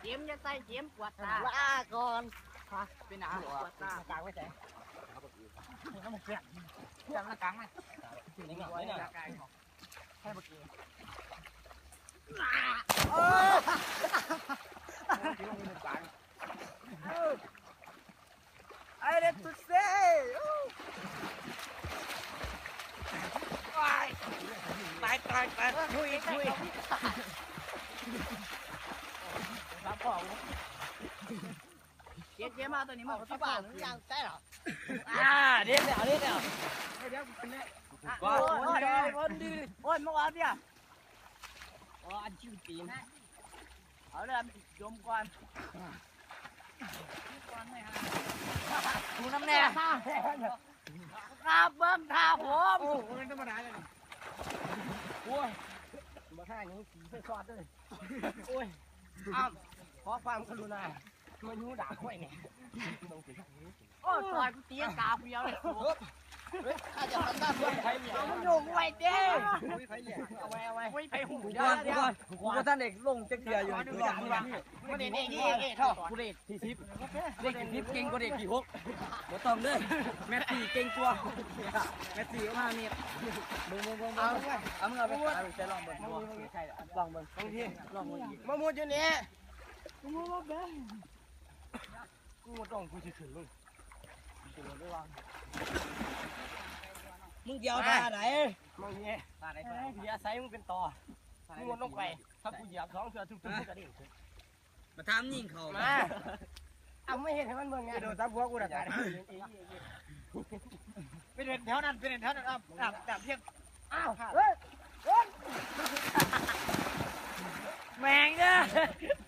เจียมจะใส่เจียมปวดตาลาก่อนเป็นอาปวดตากลางไว้ใจ รับของเจียมเจียมาตัวนี้มาที่บ้านหรือยังใช่หรออ่าเดี๋ยวเดี๋ยวเดี๋ยวเดี๋ยวเดี๋ยวคุณเนี่ยโอ้ยโอ้ยคนดีโอ้ยเมื่อวานเนี่ยอ๋ออันชิวตีนเอาเลยยมก่อนดูน้ำแน่ครับเบิ้งท่าผม โอ้โหธรรมดาเลยโอ้ย มาท่านี้ผีไปซอดด้วยโอ้ยอ้าวขอความกรุณามายูด่าข่อยเนี่ยโอ้ยซอยกูตีตาเปียวเลย มเพื่อนใครเนี่ยมึงอยู่ไว้เด้ไม่ใครเนี่ยเอาไว้เอาไว้ไม่ไปหูกูเด้อนกูเดี๋ยวก่อนกูก็ท่านเอกลงจักเดียอยู่กูก่อนกูก่อนกูเด็กนี่นี่ท่ากูเด็กที่ทิพย์เด็กที่ทิพย์เก่งกว่าเด็กที่หกบ่ต้องเด้อแมตตี้เก่งกว่าแมตตี้มาเนี่ยมึงมึงมึงเอาเอามึงเอาไปเอาไปใช้ลองเบิ่งใช่ลองเบิ่งบางทีลองเบิ่งมามูดอยู่นี่กูต้องกูสิขึ้นมึง มึงเดียวท่าไหนมึงเนี่ยท่าไหนเบียร์ไซมึงเป็นต่อมึงวนลงไปถ้ากูเหยียบท้องเสือทุกๆกระดิ่งมาทำยิงเขามาเอาไม่เห็นให้มันเบิ่งไงโดนทับหัวกูดักเป็นแถวนั้นเป็นแถวนั้นอะอะอะเพียงอ้าวเฮ้ยแมงเนี่ย